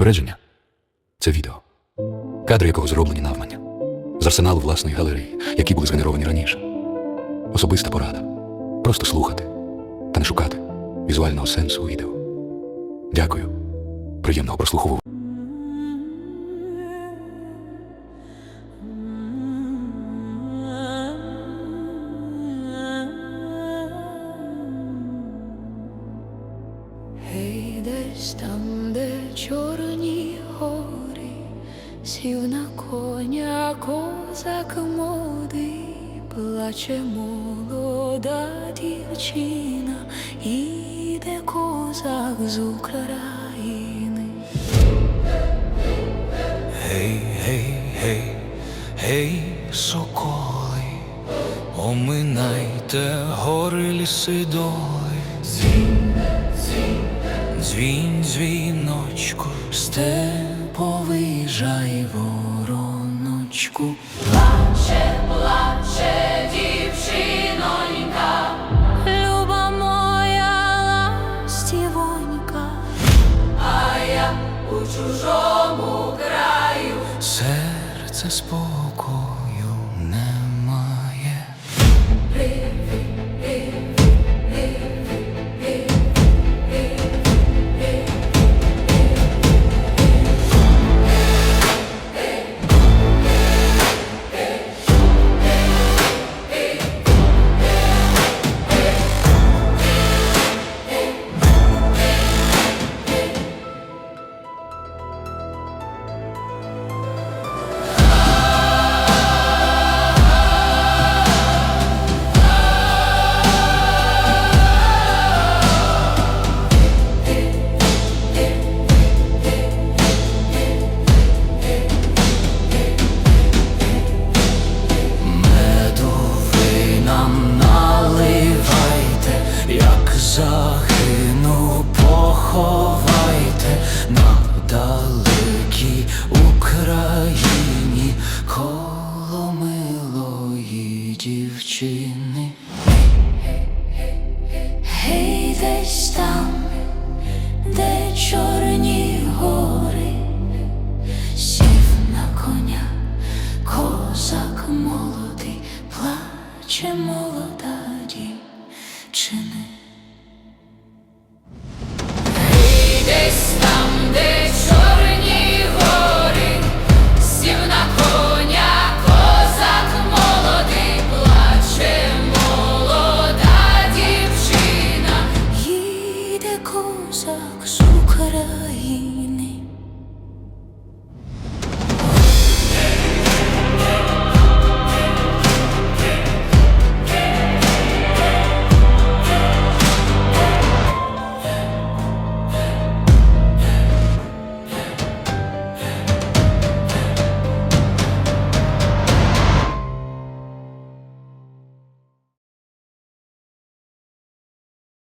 Попередження це відео, кадри якого зроблені навмання, з арсеналу власної галереї, які були згенеровані раніше. Особиста порада. Просто слухати та не шукати візуального сенсу у відео. Дякую. Приємного прослуховування. Десь там, де чорні гори, сів на коня козак молодий, плаче молода дівчина, іде козак з України. Гей, гей, гей, гей, соколи, оминайте гори ліси доли. Дзвін, дзвін, дзвін, дзвіночку, степовий жай вороночку. Люба моя ластівонька, Серце спокою дівчини. гей, десь там, де чорні гори, сів на коня, козак молодий, плаче молода дівчини.